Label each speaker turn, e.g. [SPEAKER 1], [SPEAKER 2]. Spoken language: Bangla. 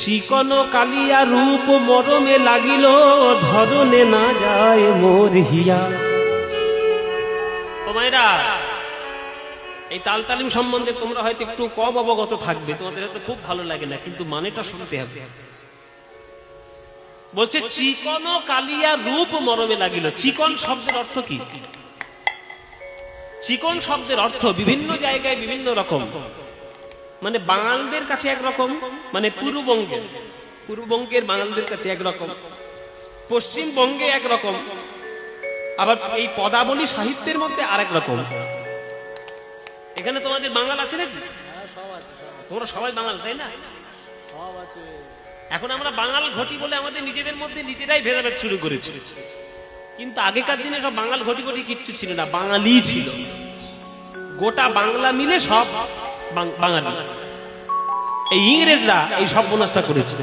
[SPEAKER 1] চিকন কালিয়া রূপ মরমে লাগিল, ধরনে না যায় মোর হিয়া। ও মায়েরা, এই তাল তালিম সম্বন্ধে তোমরা হয়তো একটু কম অবগত থাকবে, তোমাদের হয়তো খুব ভালো লাগে না, কিন্তু মানেটা শুনতে হবে। বলছে, চিকন কালিয়া রূপ মরমে লাগিল। চিকন শব্দের অর্থ কি? চিকন শব্দের অর্থ বিভিন্ন জায়গায় বিভিন্ন রকম। মানে বাঙালদের কাছে একরকম মানে পূর্ববঙ্গে পূর্ববঙ্গের বাঙালদের কাছে একরকম পশ্চিমবঙ্গে একরকম আবার এই পদাবলী সাহিত্যের মধ্যে আরেক রকম এখানে তোমাদের বাঙাল আছে নাকি? তোমরা সবাই বাঙাল তাই না? এখন আমরা বাঙাল ঘটি বলে আমাদের নিজেদের মধ্যে নিজেরাই ভেদাভেদ শুরু করেছি। কিন্তু আগেকার দিনে সব বাঙাল ঘটি ঘটি কিচ্ছু ছিল না বাঙালি ছিল। গোটা বাংলা মিলে সব বাঙালি। এই ইংরেজরা এই সব করেছে।